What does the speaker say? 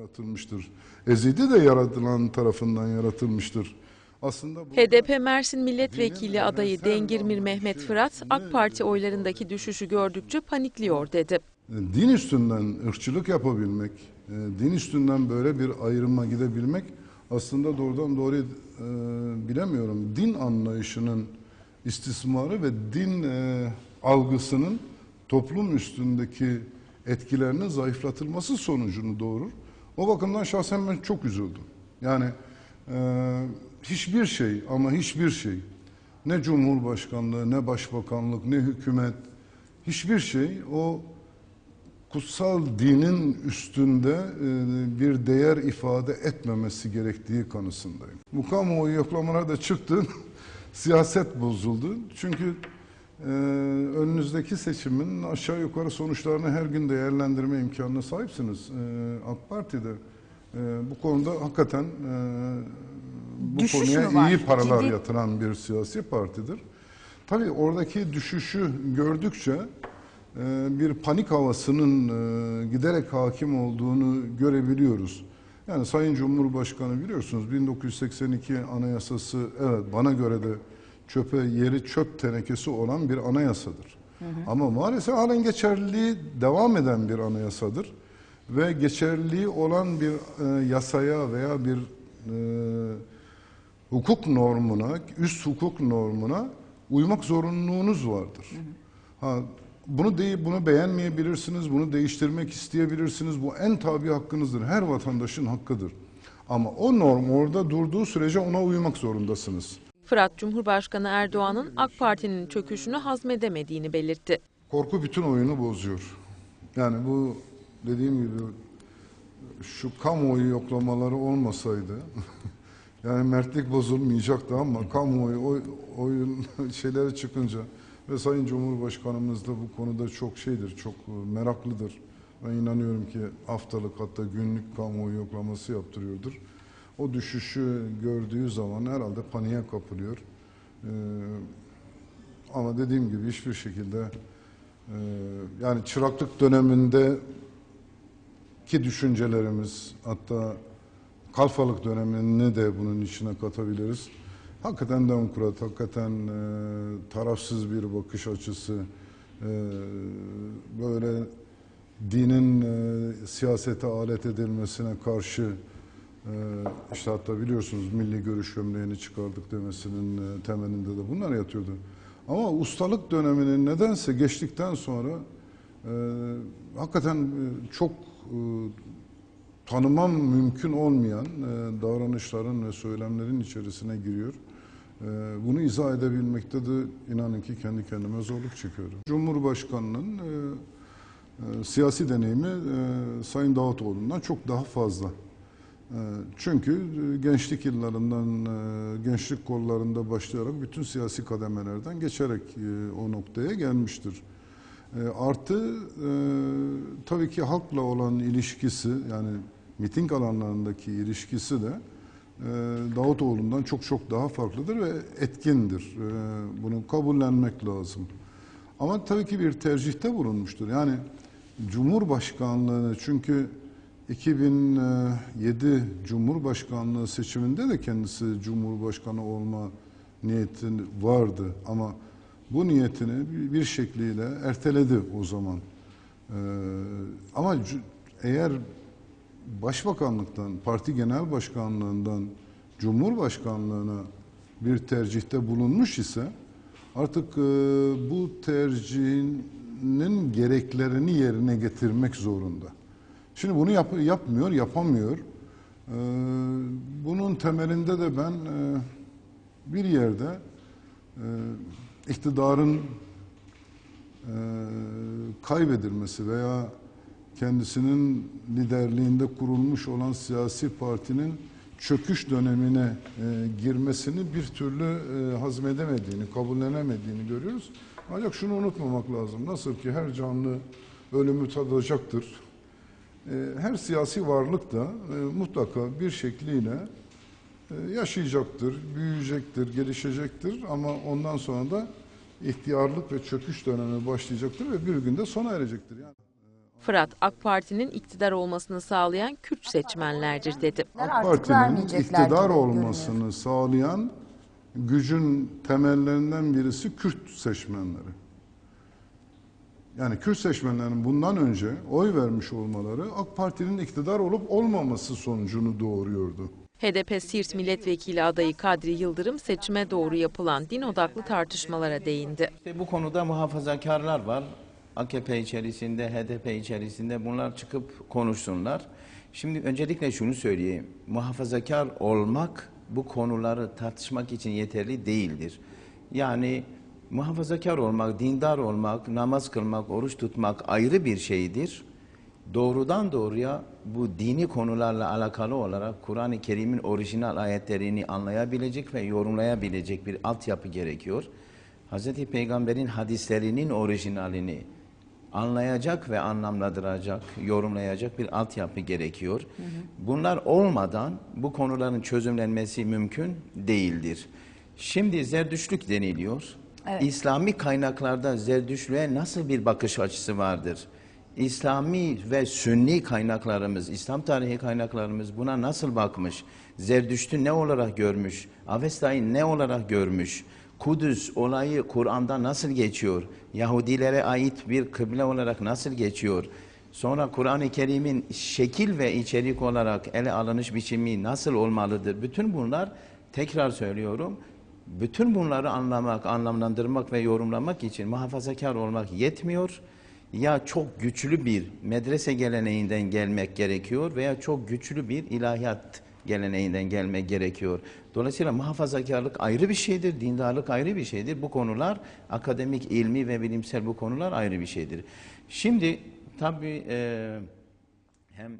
yaratılmıştır. Ezidi de yaratılan tarafından yaratılmıştır. Aslında HDP Mersin Milletvekili adayı Dengirmir Mehmet Fırat, AK Parti oylarındaki düşüşü gördükçe panikliyor dedi. din üstünden ırkçılık yapabilmek, e, din üstünden böyle bir ayrıma gidebilmek aslında doğrudan doğruya e, bilemiyorum. Din anlayışının istismarı ve din e, algısının toplum üstündeki etkilerinin zayıflatılması sonucunu doğurur. O bakımdan şahsen ben çok üzüldüm. Yani e, hiçbir şey ama hiçbir şey ne Cumhurbaşkanlığı, ne Başbakanlık, ne hükümet hiçbir şey o kutsal dinin üstünde e, bir değer ifade etmemesi gerektiği kanısındayım. Bu kamuoyu yoklamalara da çıktı, siyaset bozuldu. Çünkü e, önünüzdeki seçimin aşağı yukarı sonuçlarını her gün değerlendirme imkanına sahipsiniz. E, AK Parti'de e, bu konuda hakikaten e, bu Düşüş konuya var? iyi paralar Ciddi- yatıran bir siyasi partidir. Tabii oradaki düşüşü gördükçe bir panik havasının giderek hakim olduğunu görebiliyoruz. Yani Sayın Cumhurbaşkanı biliyorsunuz 1982 anayasası evet bana göre de çöpe yeri çöp tenekesi olan bir anayasadır. Ama maalesef halen geçerliliği devam eden bir anayasadır. Ve geçerliliği olan bir e, yasaya veya bir e, hukuk normuna, üst hukuk normuna uymak zorunluluğunuz vardır. Ha, bunu değil, bunu beğenmeyebilirsiniz, bunu değiştirmek isteyebilirsiniz. Bu en tabi hakkınızdır. Her vatandaşın hakkıdır. Ama o norm orada durduğu sürece ona uymak zorundasınız. Fırat, Cumhurbaşkanı Erdoğan'ın AK Parti'nin çöküşünü hazmedemediğini belirtti. Korku bütün oyunu bozuyor. Yani bu dediğim gibi şu kamuoyu yoklamaları olmasaydı yani mertlik bozulmayacaktı ama kamuoyu oy, oyun şeyleri çıkınca ve Sayın Cumhurbaşkanımız da bu konuda çok şeydir, çok meraklıdır. Ben inanıyorum ki haftalık hatta günlük kamuoyu yoklaması yaptırıyordur. O düşüşü gördüğü zaman herhalde paniğe kapılıyor. Ee, ama dediğim gibi hiçbir şekilde ee, yani çıraklık döneminde ki düşüncelerimiz hatta kalfalık dönemini de bunun içine katabiliriz. Hakikaten demokrat, hakikaten e, tarafsız bir bakış açısı, e, böyle dinin e, siyasete alet edilmesine karşı e, işte hatta biliyorsunuz milli görüş gömleğini çıkardık demesinin e, temelinde de bunlar yatıyordu. Ama ustalık döneminin nedense geçtikten sonra e, hakikaten e, çok tanımam mümkün olmayan davranışların ve söylemlerin içerisine giriyor. Bunu izah edebilmekte de inanın ki kendi kendime zorluk çekiyorum. Cumhurbaşkanının e, e, siyasi deneyimi e, Sayın Davutoğlu'ndan çok daha fazla. E, Çünkü e, gençlik yıllarından, e, gençlik kollarında başlayarak bütün siyasi kademelerden geçerek e, o noktaya gelmiştir. Artı tabii ki halkla olan ilişkisi yani miting alanlarındaki ilişkisi de Davutoğlu'ndan çok çok daha farklıdır ve etkindir. Bunu kabullenmek lazım. Ama tabii ki bir tercihte bulunmuştur. Yani Cumhurbaşkanlığını çünkü 2007 Cumhurbaşkanlığı seçiminde de kendisi Cumhurbaşkanı olma niyeti vardı ama bu niyetini bir- şekliyle erteledi o zaman. Ee, ama eğer Başbakanlıktan, parti genel başkanlığından Cumhurbaşkanlığına bir tercihte bulunmuş ise artık e, bu tercihinin gereklerini yerine getirmek zorunda. Şimdi bunu yap- yapmıyor, yapamıyor. Ee, bunun temelinde de ben e, bir yerde e, iktidarın e, kaybedilmesi veya kendisinin liderliğinde kurulmuş olan siyasi partinin çöküş dönemine e, girmesini bir türlü e, hazmedemediğini, kabullenemediğini görüyoruz. Ancak şunu unutmamak lazım. Nasıl ki her canlı ölümü tadacaktır. E, her siyasi varlık da e, mutlaka bir şekliyle e, yaşayacaktır, büyüyecektir, gelişecektir ama ondan sonra da ihtiyarlık ve çöküş dönemi başlayacaktır ve bir günde sona erecektir. Yani Fırat, AK Parti'nin iktidar olmasını sağlayan Kürt seçmenlerdir dedi. AK Parti'nin iktidar olmasını sağlayan gücün temellerinden birisi Kürt seçmenleri. Yani Kürt seçmenlerin bundan önce oy vermiş olmaları AK Parti'nin iktidar olup olmaması sonucunu doğuruyordu. HDP Siirt Milletvekili adayı Kadri Yıldırım seçime doğru yapılan din odaklı tartışmalara değindi. İşte bu konuda muhafazakarlar var. AKP içerisinde, HDP içerisinde bunlar çıkıp konuşsunlar. Şimdi öncelikle şunu söyleyeyim. Muhafazakar olmak bu konuları tartışmak için yeterli değildir. Yani muhafazakar olmak, dindar olmak, namaz kılmak, oruç tutmak ayrı bir şeydir. Doğrudan doğruya bu dini konularla alakalı olarak Kur'an-ı Kerim'in orijinal ayetlerini anlayabilecek ve yorumlayabilecek bir altyapı gerekiyor. Hz. Peygamber'in hadislerinin orijinalini anlayacak ve anlamlandıracak, yorumlayacak bir altyapı gerekiyor. Bunlar olmadan bu konuların çözümlenmesi mümkün değildir. Şimdi zerdüşlük deniliyor. İslami kaynaklarda zerdüşlüğe nasıl bir bakış açısı vardır? İslami ve Sünni kaynaklarımız, İslam tarihi kaynaklarımız buna nasıl bakmış? Zerdüştü ne olarak görmüş? Avesta'yı ne olarak görmüş? Kudüs olayı Kur'an'da nasıl geçiyor? Yahudilere ait bir kıble olarak nasıl geçiyor? Sonra Kur'an-ı Kerim'in şekil ve içerik olarak ele alınış biçimi nasıl olmalıdır? Bütün bunlar tekrar söylüyorum. Bütün bunları anlamak, anlamlandırmak ve yorumlamak için muhafazakar olmak yetmiyor. Ya çok güçlü bir medrese geleneğinden gelmek gerekiyor veya çok güçlü bir ilahiyat geleneğinden gelmek gerekiyor. Dolayısıyla muhafazakarlık ayrı bir şeydir, dindarlık ayrı bir şeydir. Bu konular akademik, ilmi ve bilimsel bu konular ayrı bir şeydir. Şimdi tabii e, hem